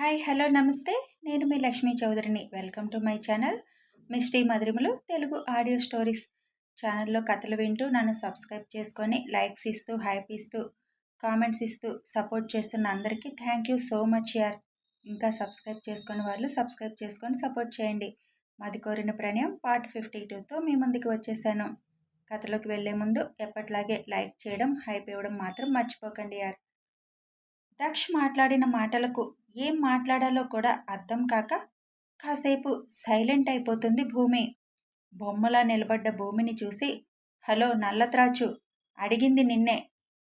Hi hello నమస్తే. నేను మీ Lakshmi చౌదరిని. Welcome to my channel. Misty మధురిములు Telugu audio stories. ఛానల్లో కథలు వింటూ నన్ను సబ్స్క్రైబ్ చేసుకొని లైక్స్ ఇస్తూ హైప్ ఇస్తూ కామెంట్స్ ఇస్తూ సపోర్ట్ చేస్తున్న అందరికీ థ్యాంక్ యూ సో మచ్ యార్. ఇంకా సబ్స్క్రైబ్ చేసుకుని వాళ్ళు సబ్స్క్రైబ్ చేసుకొని సపోర్ట్ చేయండి. మాది కోరిన ప్రణయం పార్ట్ ఫిఫ్టీ టూతో మీ ముందుకు వచ్చేసాను. కథలోకి వెళ్ళే ముందు ఎప్పట్లాగే లైక్ చేయడం హైప్ ఇవ్వడం మాత్రం మర్చిపోకండి యార్. దక్ష్ మాట్లాడిన మాటలకు ఏం మాట్లాడాలో కూడా అర్థం కాక కాసేపు సైలెంట్ అయిపోతుంది భూమి. బొమ్మలా నిలబడ్డ భూమిని చూసి హలో నల్లత్రాచు అడిగింది నిన్నే.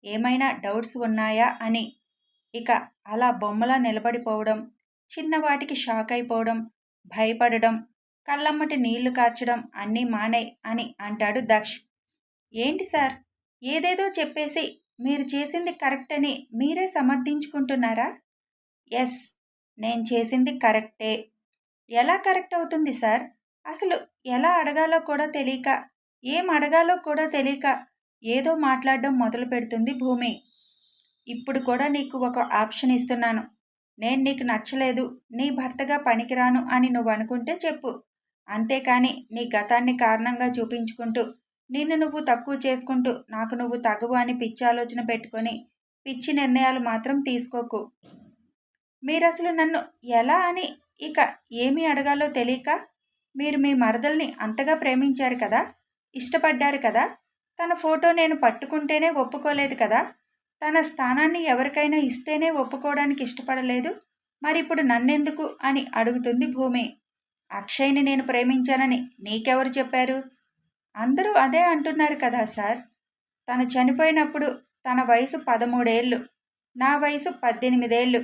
ఏమైనా డౌట్స్ ఉన్నాయా? అని. ఇక అలా బొమ్మలా నిలబడిపోవడం చిన్నవాటికి షాక్ అయిపోవడం భయపడడం కళ్ళమ్మటి నీళ్ళు కార్చడం అన్నీ మానే అని అంటాడు దక్ష్. ఏంటి సార్? ఏదేదో చెప్పేసి మీరు చేసింది కరెక్ట్ అని మీరే సమర్థించుకుంటున్నారా? ఎస్ నేను చేసింది కరెక్టే. ఎలా కరెక్ట్ అవుతుంది సార్? అసలు ఎలా అడగాలో కూడా తెలియక ఏం అడగాలో కూడా తెలియక ఏదో మాట్లాడడం మొదలు పెడుతుంది భూమి. ఇప్పుడు కూడా నీకు ఒక ఆప్షన్ ఇస్తున్నాను. నేను నీకు నచ్చలేదు నీ భర్తగా పనికిరాను అని నువ్వు అనుకుంటే చెప్పు. అంతేకాని నీ గతాన్ని కారణంగా చూపించుకుంటూ నిన్ను నువ్వు తక్కువ చేసుకుంటూ నాకు నువ్వు తగవు అని పిచ్చి ఆలోచన పెట్టుకొని పిచ్చి నిర్ణయాలు మాత్రం తీసుకోకు. మీరు అసలు నన్ను ఎలా అని ఇక ఏమి అడగాలో తెలియక మీరు మీ మరదల్ని అంతగా ప్రేమించారు కదా? ఇష్టపడ్డారు కదా? తన ఫోటో నేను పట్టుకుంటేనే ఒప్పుకోలేదు కదా? తన స్థానాన్ని ఎవరికైనా ఇస్తేనే ఒప్పుకోవడానికి ఇష్టపడలేదు? మరి ఇప్పుడు నన్నెందుకు అని అడుగుతుంది భూమి. అక్షయ్ని నేను ప్రేమించానని నీకెవరు చెప్పారు? అందరూ అదే అంటున్నారు కదా సార్. తను చనిపోయినప్పుడు తన వయసు పదమూడేళ్ళు. నా వయసు పద్దెనిమిదేళ్ళు.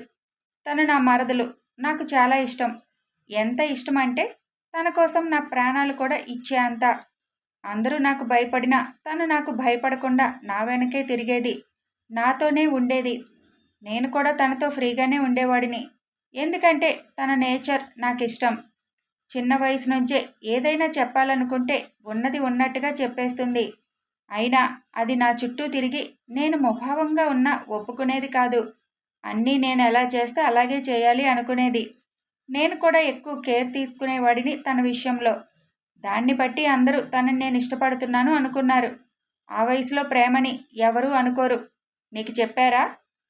తను నా మరదలు. నాకు చాలా ఇష్టం. ఎంత ఇష్టం అంటే తన కోసం నా ప్రాణాలు కూడా ఇచ్చే అంత. అందరూ నాకు భయపడినా తను నాకు భయపడకుండా నా వెనకే తిరిగేది. నాతోనే ఉండేది. నేను కూడా తనతో ఫ్రీగానే ఉండేవాడిని. ఎందుకంటే తన నేచర్ నాకు ఇష్టం చిన్న వయసు నుంచే ఏదైనా చెప్పాలనుకుంటే ఉన్నది ఉన్నట్టుగా చెప్పేస్తుంది. అయినా అది నా చుట్టూ తిరిగి నేను ముభావంగా ఉన్నా ఒప్పుకునేది కాదు. అన్నీ నేను ఎలా చేస్తే అలాగే చేయాలి అనుకునేది. నేను కూడా ఎక్కువ కేర్ తీసుకునేవాడిని తన విషయంలో. దాన్ని బట్టి అందరూ తనని నేను ఇష్టపడుతున్నాను అనుకున్నారు. ఆ వయసులో ప్రేమని ఎవరూ అనుకోరు. నీకు చెప్పారా?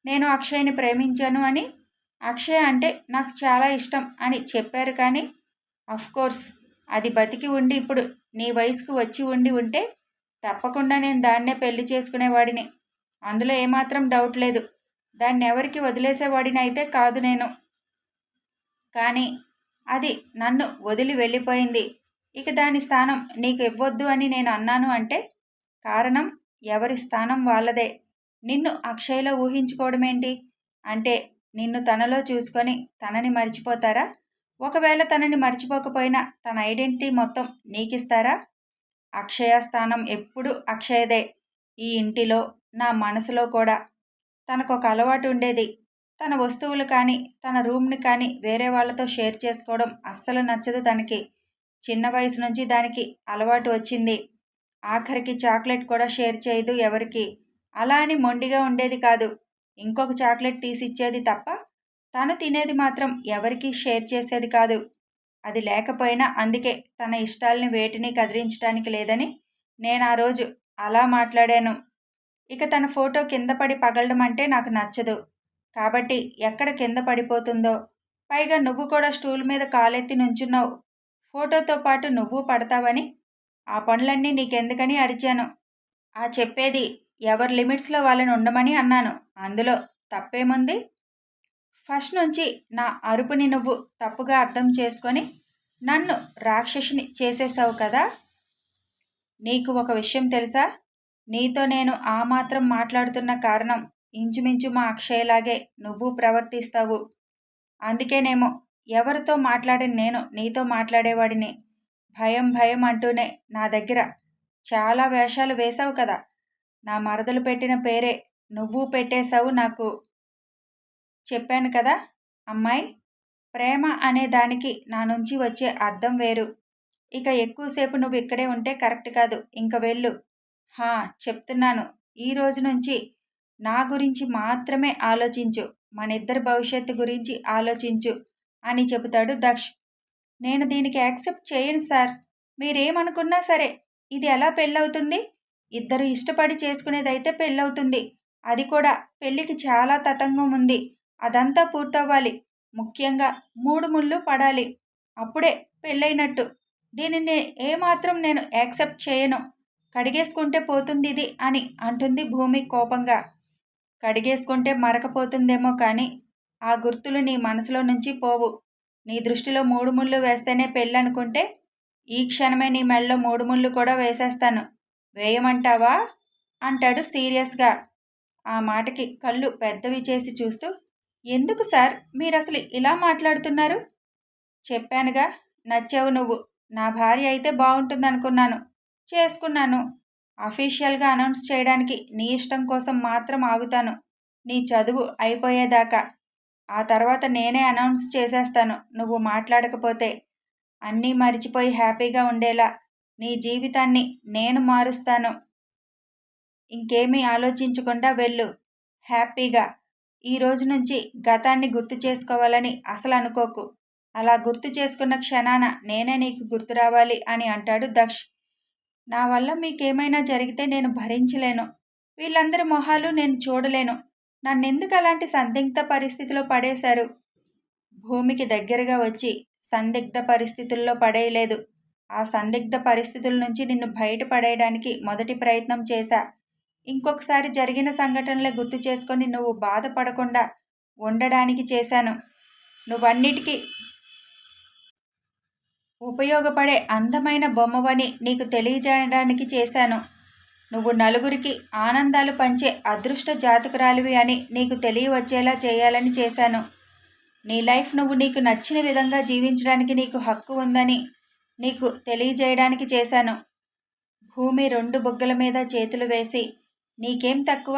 నేను అక్షయ్ని ప్రేమించాను అని? అక్షయ్ అంటే నాకు చాలా ఇష్టం అని చెప్పారు కానీ కోర్స్ అది బతికి ఉండి ఇప్పుడు నీ వయసుకు వచ్చి ఉండి ఉంటే తప్పకుండా నేను దాన్నే పెళ్ళి చేసుకునేవాడిని. అందులో ఏమాత్రం డౌట్ లేదు. దాన్ని ఎవరికి వదిలేసేవాడిని అయితే కాదు నేను. కానీ అది నన్ను వదిలి వెళ్ళిపోయింది. ఇక దాని స్థానం నీకు ఇవ్వద్దు అని నేను అన్నాను అంటే కారణం ఎవరి స్థానం వాళ్ళదే. నిన్ను అక్షయలో ఊహించుకోవడమేంటి? అంటే నిన్ను తనలో చూసుకొని తనని మర్చిపోతారా? ఒకవేళ తనని మర్చిపోకపోయినా తన ఐడెంటిటీ మొత్తం నీకిస్తారా? అక్షయ స్థానం ఎప్పుడు అక్షయదే. ఈ ఇంటిలో నా మనసులో కూడా తనకు ఒక అలవాటు ఉండేది. తన వస్తువులు కానీ తన రూమ్ని కానీ వేరే వాళ్ళతో షేర్ చేసుకోవడం అస్సలు నచ్చదు తనకి. చిన్న వయసు నుంచి దానికి అలవాటు వచ్చింది. ఆఖరికి చాక్లెట్ కూడా షేర్ చేయదు ఎవరికి. అలా అని మొండిగా ఉండేది కాదు. ఇంకొక చాక్లెట్ తీసిచ్చేది తప్ప తను తినేది మాత్రం ఎవరికీ షేర్ చేసేది కాదు. అది లేకపోయినా అందుకే తన ఇష్టాలని వేటిని కదిలించడానికి లేదని నేను ఆ రోజు అలా మాట్లాడాను. ఇక తన ఫోటో కింద పడి పగలడం అంటే నాకు నచ్చదు. కాబట్టి ఎక్కడ కింద పడిపోతుందో? పైగా నువ్వు కూడా స్టూల్ మీద కాలెత్తి నుంచున్నావు. ఫోటోతో పాటు నువ్వు పడతావని? ఆ పనులన్నీ నీకెందుకని అరిచాను. ఆ చెప్పేది ఎవరి లిమిట్స్లో వాళ్ళని ఉండమని అన్నాను. అందులో తప్పేముంది? ఫస్ట్ నుంచి నా అరుపుని నువ్వు తప్పుగా అర్థం చేసుకొని నన్ను రాక్షసిని చేసేసావు కదా? నీకు ఒక విషయం తెలుసా? నీతో నేను ఆ మాత్రం మాట్లాడుతున్న కారణం ఇంచుమించు మా అక్షయలాగే నువ్వు ప్రవర్తిస్తావు. అందుకేనేమో ఎవరితో మాట్లాడిన నేను నీతో మాట్లాడేవాడిని. భయం భయం అంటూనే నా దగ్గర చాలా వేషాలు వేశావు కదా. నా మరదలు పెట్టిన పేరే నువ్వు పెట్టేశావు నాకు. చెప్పాను కదా అమ్మాయి ప్రేమ అనే దానికి నా నుంచి వచ్చే అర్థం వేరు. ఇక ఎక్కువసేపు నువ్వు ఇక్కడే ఉంటే కరెక్ట్ కాదు. ఇంక వెళ్ళు. హా చెప్తున్నాను. ఈ రోజు నుంచి నా గురించి మాత్రమే ఆలోచించు. మనిద్దరి భవిష్యత్తు గురించి ఆలోచించు అని చెబుతాడు దక్ష్. నేను దీనికి యాక్సెప్ట్ చేయను సార్. మీరేమనుకున్నా సరే ఇది ఎలా పెళ్ళవుతుంది? ఇద్దరు ఇష్టపడి చేసుకునేదైతే పెళ్ళవుతుంది. అది కూడా పెళ్ళికి చాలా తతంగం ఉంది. అదంతా పూర్తవ్వాలి. ముఖ్యంగా మూడు ముళ్ళు పడాలి. అప్పుడే పెళ్ళైనట్టు. దీనిని ఏమాత్రం నేను యాక్సెప్ట్ చేయను. కడిగేసుకుంటే పోతుంది ఇది అని అంటుంది భూమి కోపంగా. కడిగేసుకుంటే మరకపోతుందేమో కానీ ఆ గుర్తులు నీ మనసులో నుంచి పోవు. నీ దృష్టిలో మూడు ముళ్ళు వేస్తేనే పెళ్ళనుకుంటే ఈ క్షణమే నీ మెళ్ళలో మూడు ముళ్ళు కూడా వేసేస్తాను. వేయమంటావా? అంటాడు సీరియస్గా. ఆ మాటకి కళ్ళు పెద్దవి చేసి చూస్తూ ఎందుకు సార్ మీరు అసలు ఇలా మాట్లాడుతున్నారు? చెప్పానుగా నచ్చావు నువ్వు. నా భార్య అయితే బాగుంటుందనుకున్నాను. చేసుకున్నాను. అఫీషియల్గా అనౌన్స్ చేయడానికి నీ ఇష్టం కోసం మాత్రం ఆగుతాను. నీ చదువు అయిపోయేదాకా. ఆ తర్వాత నేనే అనౌన్స్ చేసేస్తాను. నువ్వు మాట్లాడకపోతే. అన్నీ మరిచిపోయి హ్యాపీగా ఉండేలా నీ జీవితాన్ని నేను మారుస్తాను. ఇంకేమీ ఆలోచించకుండా వెళ్ళు. హ్యాపీగా. ఈ రోజు నుంచి గతాన్ని గుర్తు చేసుకోవాలని అసలు అనుకోకు. అలా గుర్తు చేసుకున్న క్షణాన నేనే నీకు గుర్తు రావాలి అని అంటాడు దక్ష్. నా వల్ల మీకేమైనా జరిగితే నేను భరించలేను. వీళ్ళందరి మొహాలు నేను చూడలేను. నన్నెందుకు అలాంటి సందిగ్ధ పరిస్థితిలో పడేశారు? భూమికి దగ్గరగా వచ్చి సందిగ్ధ పరిస్థితుల్లో పడేయలేదు. ఆ సందిగ్ధ పరిస్థితుల నుంచి నిన్ను బయటపడేయడానికి మొదటి ప్రయత్నం చేశా. ఇంకొకసారి జరిగిన సంఘటనలే గుర్తు చేసుకొని నువ్వు బాధపడకుండా ఉండడానికి చేశాను. నువ్వన్నిటికీ ఉపయోగపడే అందమైన బొమ్మవని నీకు తెలియజేయడానికి చేశాను. నువ్వు నలుగురికి ఆనందాలు పంచే అదృష్ట జాతకురాలివి అని నీకు తెలియవచ్చేలా చేయాలని చేశాను. నీ లైఫ్ నువ్వు నీకు నచ్చిన విధంగా జీవించడానికి నీకు హక్కు ఉందని నీకు తెలియజేయడానికి చేశాను. భూమి రెండు బొగ్గల మీద చేతులు వేసి నీకేం తక్కువ?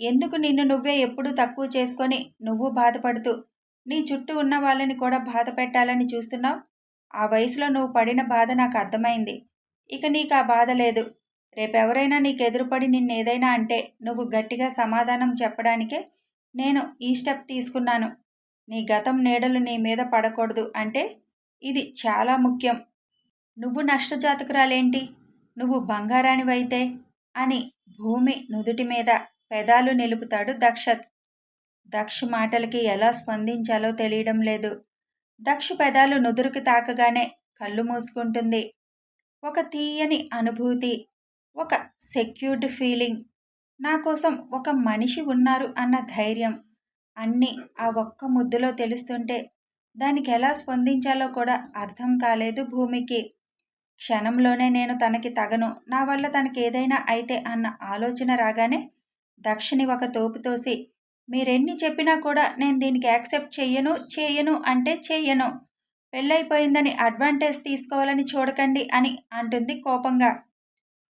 ఎందుకు నిన్ను నువ్వే ఎప్పుడు తక్కువ చేసుకొని నువ్వు బాధపడుతూ నీ చుట్టూ ఉన్న వాళ్ళని కూడా బాధ పెట్టాలని చూస్తున్నావు? ఆ వయసులో నువ్వు పడిన బాధ నాకు అర్థమైంది. ఇక నీకు ఆ బాధ లేదు. రేపెవరైనా నీకు ఎదురుపడి నిన్నేదైనా అంటే నువ్వు గట్టిగా సమాధానం చెప్పడానికే నేను ఈ స్టెప్ తీసుకున్నాను. నీ గతం నీడలు నీ మీద పడకూడదు అంటే ఇది చాలా ముఖ్యం. నువ్వు నష్టజాతకురాలేంటి? నువ్వు బంగారానివైతే? అని భూమి నుదుటి మీద పెదాలు నిలుపుతాడు దక్షత్. దక్ష మాటలకి ఎలా స్పందించాలో తెలియడం లేదు. దక్ష పెదాలు నుదురుకి తాకగానే కళ్ళు మూసుకుంటుంది. ఒక తీయని అనుభూతి ఒక సెక్యూర్డ్ ఫీలింగ్. నా కోసం ఒక మనిషి ఉన్నారు అన్న ధైర్యం. అన్నీ ఆ ఒక్క ముద్దులో తెలుస్తుంటే దానికి ఎలా స్పందించాలో కూడా అర్థం కాలేదు భూమికి. క్షణంలోనే నేను తనకి తగను నా వల్ల తనకి ఏదైనా అయితే అన్న ఆలోచన రాగానే దక్షిణి ఒక తోపు తోసి మీరెన్ని చెప్పినా కూడా నేను దీనికి యాక్సెప్ట్ చెయ్యను చేయను అంటే చెయ్యను. పెళ్ళైపోయిందని అడ్వాంటేజ్ తీసుకోవాలని చూడకండి అని అంటుంది కోపంగా.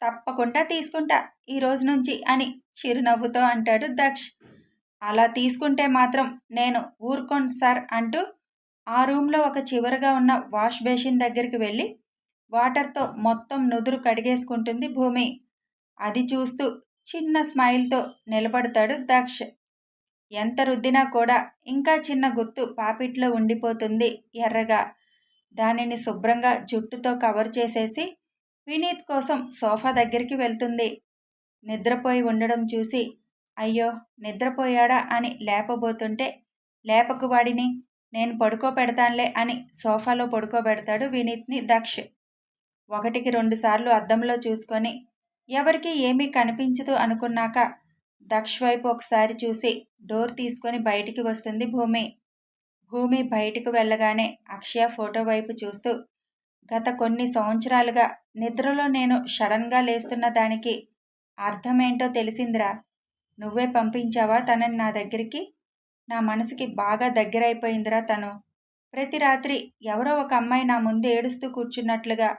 తప్పకుండా తీసుకుంటా ఈ రోజు నుంచి అని చిరునవ్వుతో అంటాడు దక్ష్. అలా తీసుకుంటే మాత్రం నేను ఊరుకోను సార్ అంటూ ఆ రూమ్లో ఒక చివరగా ఉన్న వాష్ బేసిన్ దగ్గరికి వెళ్ళి వాటర్తో మొత్తం నుదురు కడిగేసుకుంటుంది భూమి. అది చూస్తూ చిన్న స్మైల్తో నిలబడతాడు దక్ష్. ఎంత రుద్దినా కూడా ఇంకా చిన్న గుర్తు పాపిట్లో ఉండిపోతుంది ఎర్రగా. దానిని శుభ్రంగా జుట్టుతో కవర్ చేసేసి వినీత్ కోసం సోఫా దగ్గరికి వెళ్తుంది. నిద్రపోయి ఉండడం చూసి అయ్యో నిద్రపోయాడా అని లేపబోతుంటే లేపకు వాడిని నేను పడుకోబెడతానులే అని సోఫాలో పడుకోబెడతాడు వినీత్ని దక్ష్. ఒకటికి రెండుసార్లు అద్దంలో చూసుకొని ఎవరికి ఏమీ కనిపించదు అనుకున్నాక దక్ష వైపు ఒకసారి చూసి డోర్ తీసుకొని బయటికి వస్తుంది భూమి. భూమి బయటకు వెళ్ళగానే అక్షయ ఫోటో వైపు చూస్తూ గత కొన్ని సంవత్సరాలుగా నిద్రలో నేను సడన్గా లేస్తున్న దానికి అర్థమేంటో తెలిసిందిరా. నువ్వే పంపించావా తనని నా దగ్గరికి? నా మనసుకి బాగా దగ్గరైపోయిందిరా తను. ప్రతి రాత్రి ఎవరో ఒక అమ్మాయి నా ముందు ఏడుస్తూ కూర్చున్నట్లుగా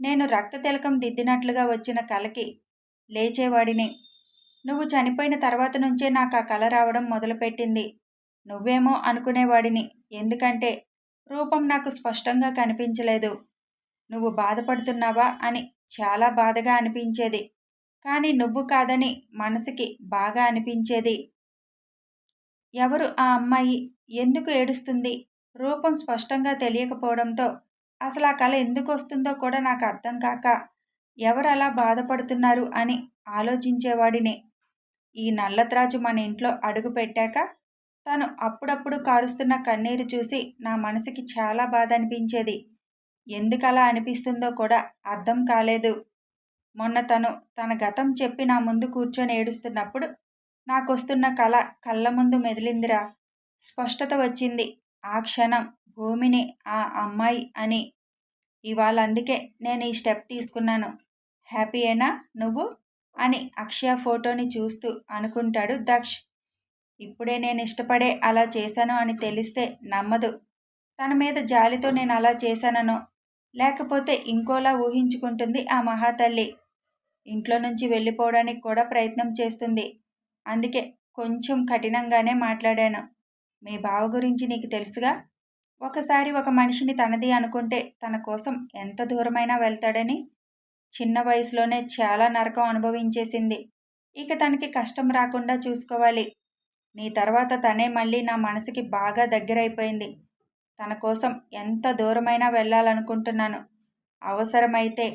నేను రక్త తిలకం దిద్దినట్లుగా వచ్చిన కలకి లేచేవాడిని. నువ్వు చనిపోయిన తర్వాత నుంచే నాకు ఆ కళ రావడం మొదలుపెట్టింది. నువ్వేమో అనుకునేవాడిని. ఎందుకంటే రూపం నాకు స్పష్టంగా కనిపించలేదు. నువ్వు బాధపడుతున్నావా అని చాలా బాధగా అనిపించేది. కానీ నువ్వు కాదని మనసుకి బాగా అనిపించేది. ఎవరు ఆ అమ్మాయి? ఎందుకు ఏడుస్తుంది? రూపం స్పష్టంగా తెలియకపోవడంతో అసలు ఆ కళ ఎందుకు వస్తుందో కూడా నాకు అర్థం కాక ఎవరు అలా బాధపడుతున్నారు అని ఆలోచించేవాడిని. ఈ నల్లద్రాజు మన ఇంట్లో అడుగు పెట్టాక తను అప్పుడప్పుడు కారుస్తున్న కన్నీరు చూసి నా మనసుకి చాలా బాధ అనిపించేది. ఎందుకలా అనిపిస్తుందో కూడా అర్థం కాలేదు. మొన్న తను తన గతం చెప్పి నా ముందు కూర్చొని ఏడుస్తున్నప్పుడు నాకొస్తున్న కళ కళ్ళ ముందు మెదిలిందిరా. స్పష్టత వచ్చింది. ఆ క్షణం భూమిని ఆ అమ్మాయి అని. ఇవాళ అందుకే నేను ఈ స్టెప్ తీసుకున్నాను. హ్యాపీ అయినా నువ్వు? అని అక్షయ ఫోటోని చూస్తూ అనుకుంటాడు దక్ష్. ఇప్పుడే నేను ఇష్టపడే అలా చేశాను అని తెలిస్తే నమ్మదు. తన మీద జాలితో నేను అలా చేశాననో లేకపోతే ఇంకోలా ఊహించుకుంటుంది ఆ మహాతల్లి. ఇంట్లో నుంచి వెళ్ళిపోవడానికి కూడా ప్రయత్నం చేస్తుంది. అందుకే కొంచెం కఠినంగానే మాట్లాడాను. మీ బావ గురించి నీకు తెలుసుగా? ఒకసారి ఒక మనిషిని తనది అనుకుంటే తన కోసం ఎంత దూరమైనా వెళ్తాడని? చిన్న వయసులోనే చాలా నరకం అనుభవించేసింది. ఇక తనకి కష్టం రాకుండా చూసుకోవాలి. నీ తర్వాత తనే మళ్ళీ నా మనసుకి బాగా దగ్గరైపోయింది. తన కోసం ఎంత దూరమైనా వెళ్ళాలనుకుంటున్నాను. అవసరమైతే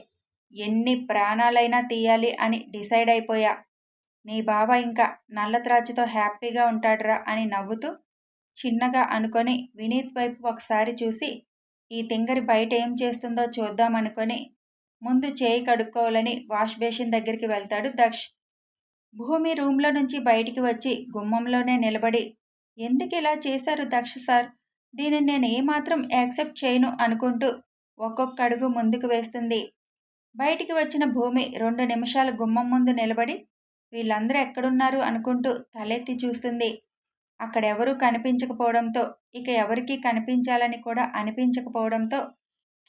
ఎన్ని ప్రాణాలైనా తీయాలి అని డిసైడ్ అయిపోయా. నీ బావ ఇంకా నల్లత్రాచుతో హ్యాపీగా ఉంటాడురా అని నవ్వుతూ చిన్నగా అనుకొని వినీత్ వైపు ఒకసారి చూసి ఈ తింగరి బయట ఏం చేస్తుందో చూద్దామనుకొని ముందు చేయి కడుక్కోవాలని వాష్ బేసిన్ దగ్గరికి వెళ్తాడు దక్ష్. భూమి రూమ్లో నుంచి బయటికి వచ్చి గుమ్మంలోనే నిలబడి ఎందుకు ఇలా చేశారు దక్ష సార్? దీనిని నేను ఏమాత్రం యాక్సెప్ట్ చేయను అనుకుంటూ ఒక్కొక్క అడుగు ముందుకు వేస్తుంది. బయటికి వచ్చిన భూమి రెండు నిమిషాలు గుమ్మం ముందు నిలబడి వీళ్ళందరూ ఎక్కడున్నారు? అనుకుంటూ తలెత్తి చూస్తుంది. అక్కడెవరూ కనిపించకపోవడంతో ఇక ఎవరికీ కనిపించాలని కూడా అనిపించకపోవడంతో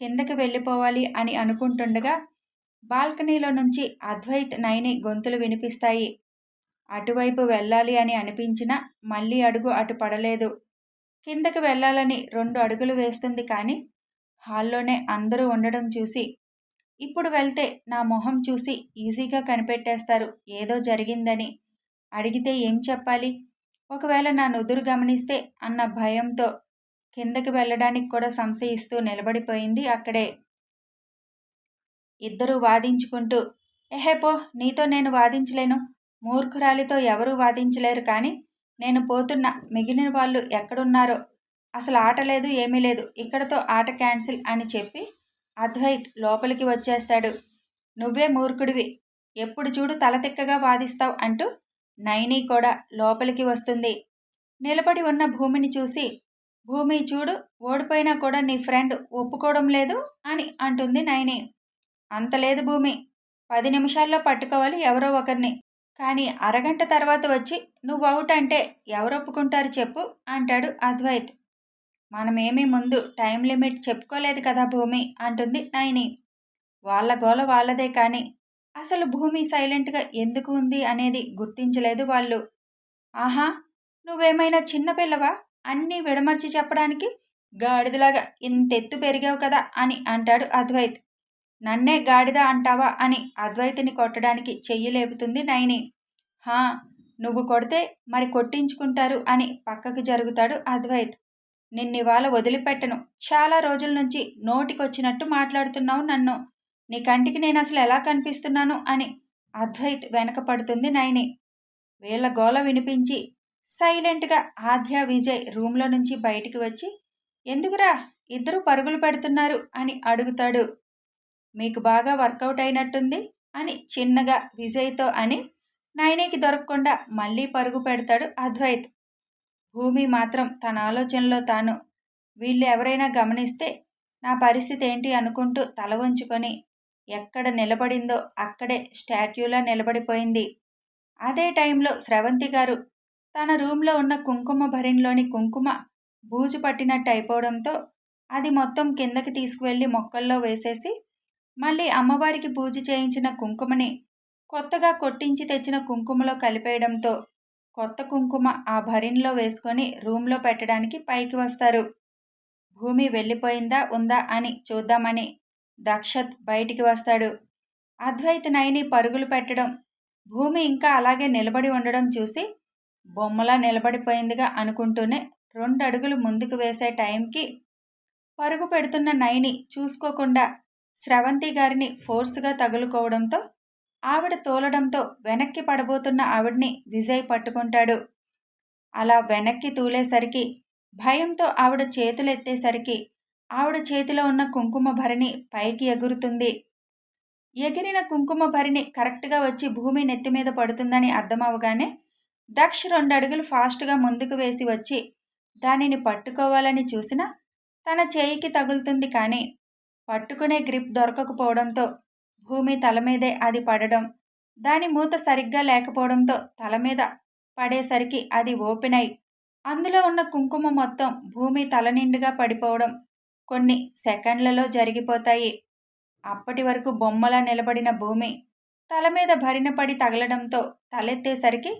కిందకి వెళ్ళిపోవాలి అని అనుకుంటుండగా బాల్కనీలో నుంచి అద్వైత్ నైని గొంతులు వినిపిస్తాయి. అటువైపు వెళ్ళాలి అని అనిపించినా మళ్ళీ అడుగు అటు పడలేదు. కిందకి వెళ్ళాలని రెండు అడుగులు వేస్తుంది కానీ హాల్లోనే అందరూ ఉండడం చూసి ఇప్పుడు వెళ్తే నా మొహం చూసి ఈజీగా కనిపెట్టేస్తారు. ఏదో జరిగిందని అడిగితే ఏం చెప్పాలి? ఒకవేళ నా నుదురు గమనిస్తే అన్న భయంతో కిందకి వెళ్ళడానికి కూడా సంశయిస్తూ నిలబడిపోయింది అక్కడే. ఇద్దరూ వాదించుకుంటూ ఎహేపో నీతో నేను వాదించలేను. మూర్ఖురాలితో ఎవరూ వాదించలేరు కానీ నేను పోతున్న. మిగిలిన వాళ్ళు ఎక్కడున్నారో? అసలు ఆట లేదు ఏమీ లేదు. ఇక్కడతో ఆట క్యాన్సిల్ అని చెప్పి అద్వైత్ లోపలికి వచ్చేస్తాడు. నువ్వే మూర్ఖుడివి. ఎప్పుడు చూడు తలతిక్కగా వాదిస్తావు అంటూ నైనీ కూడా లోపలికి వస్తుంది. నిలబడి ఉన్న భూమిని చూసి భూమి చూడు ఓడిపోయినా కూడా నీ ఫ్రెండ్ ఒప్పుకోవడం లేదు అని అంటుంది నైని. అంత లేదు భూమి. పది నిమిషాల్లో పట్టుకోవాలి ఎవరో ఒకరిని. కానీ అరగంట తర్వాత వచ్చి నువ్వు అవుట్ అంటే ఎవరు ఒప్పుకుంటారు చెప్పు అంటాడు అద్వైత్. మనమేమీ ముందు టైం లిమిట్ చెప్పుకోలేదు కదా భూమి అంటుంది నైని. వాళ్ళ గోల వాళ్ళదే కానీ అసలు భూమి సైలెంట్గా ఎందుకు ఉంది అనేది గుర్తించలేదు వాళ్ళు. ఆహా నువ్వేమైనా చిన్నపిల్లవా అన్నీ విడమర్చి చెప్పడానికి గాడిదలాగా ఇంతెత్తు పెరిగావు కదా అని అంటాడు అద్వైత్. నన్నే గాడిద అంటావా అని అద్వైతిని కొట్టడానికి చెయ్యి లేపుతుంది నైని. హా నువ్వు కొడితే మరి కొట్టించుకుంటారు అని పక్కకు జరుగుతాడు అద్వైత్. నిన్నివాళ వదిలిపెట్టను. చాలా రోజుల నుంచి నోటికొచ్చినట్టు మాట్లాడుతున్నావు నన్ను. నీ కంటికి నేను అసలు ఎలా కనిపిస్తున్నాను అని అద్వైత్ వెనక పడుతుంది నైని. వీళ్ళ గోల వినిపించి సైలెంట్గా ఆద్య విజయ్ రూమ్లో నుంచి బయటికి వచ్చి ఎందుకురా? ఇద్దరు పరుగులు పెడుతున్నారు అని అడుగుతాడు. మీకు బాగా వర్కౌట్ అయినట్టుంది అని చిన్నగా విజయ్తో అని నైనికి దొరకకుండా మళ్ళీ పరుగు పెడతాడు అద్వైత్. భూమి మాత్రం తన ఆలోచనలో తాను. వీళ్ళు ఎవరైనా గమనిస్తే నా పరిస్థితి ఏంటి అనుకుంటూ తల వంచుకొని ఎక్కడ నిలబడిందో అక్కడే స్టాట్యూలా నిలబడిపోయింది. అదే టైంలో స్రవంతి గారు తన రూమ్లో ఉన్న కుంకుమ భరిన్లోని కుంకుమ బూజు పట్టినట్టు అయిపోవడంతో అది మొత్తం కిందకి తీసుకువెళ్ళి మొక్కల్లో వేసేసి మళ్ళీ అమ్మవారికి పూజ చేయించిన కుంకుమని కొత్తగా కొట్టించి తెచ్చిన కుంకుమలో కలిపేయడంతో కొత్త కుంకుమ ఆ భరిన్లో వేసుకొని రూమ్లో పెట్టడానికి పైకి వస్తారు. భూమి వెళ్ళిపోయిందా ఉందా అని చూద్దామని దక్షత్ బయటికి వస్తాడు. అద్వైత్ నైని పరుగులు పెట్టడం భూమి ఇంకా అలాగే నిలబడి ఉండడం చూసి బొమ్మలా నిలబడిపోయిందిగా అనుకుంటూనే రెండు అడుగులు ముందుకు వేసే టైంకి పరుగు పెడుతున్న నైని చూసుకోకుండా స్రవంతి గారిని ఫోర్స్గా తగులుకోవడంతో ఆవిడ తోలడంతో వెనక్కి పడబోతున్న ఆవిడ్ని విజయ్ పట్టుకుంటాడు. అలా వెనక్కి తూలేసరికి భయంతో ఆవిడ చేతులు ఎత్తేసరికి ఆవిడ చేతిలో ఉన్న కుంకుమ భరిణి పైకి ఎగురుతుంది. ఎగిరిన కుంకుమ భరిణి కరెక్ట్గా వచ్చి భూమి నెత్తి మీద పడుతుందని అర్థమవగానే దక్ష్ రెండు అడుగులు ఫాస్ట్గా ముందుకు వేసి వచ్చి దానిని పట్టుకోవాలని చూసినా తన చేయికి తగులుతుంది కానీ పట్టుకునే గ్రిప్ దొరకకపోవడంతో భూమి తల మీదే అది పడడం దాని మూత సరిగ్గా లేకపోవడంతో తల మీద పడేసరికి అది ఓపెన్ అయి అందులో ఉన్న కుంకుమ మొత్తం భూమి తల నిండుగా పడిపోవడం కొన్ని సెకండ్లలో జరిగిపోతాయి. అప్పటి వరకు బొమ్మలా నిలబడిన భూమి తల మీద భరిన పడి తగలడంతో తలెత్తేసరికి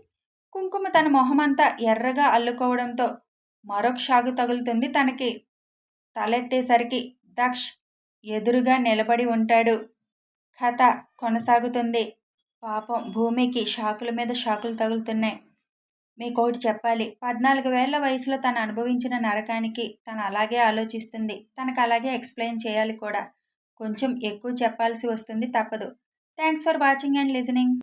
కుంకుమ తన మొహమంతా ఎర్రగా అల్లుకోవడంతో మరొక షాగు తగులుతుంది తనకి. తలెత్తేసరికి దక్ష్ ఎదురుగా నిలబడి ఉంటాడు. కథ కొనసాగుతుంది. పాపం భూమికి షాకుల మీద షాకులు తగులుతున్నాయి. మీకు ఒకటి చెప్పాలి. పద్నాలుగు వేల వయసులో తను అనుభవించిన నరకానికి తను అలాగే ఆలోచిస్తుంది. తనకు అలాగే ఎక్స్ప్లెయిన్ చేయాలి కూడా. కొంచెం ఎక్కువ చెప్పాల్సి వస్తుంది తప్పదు. Thanks for watching and listening.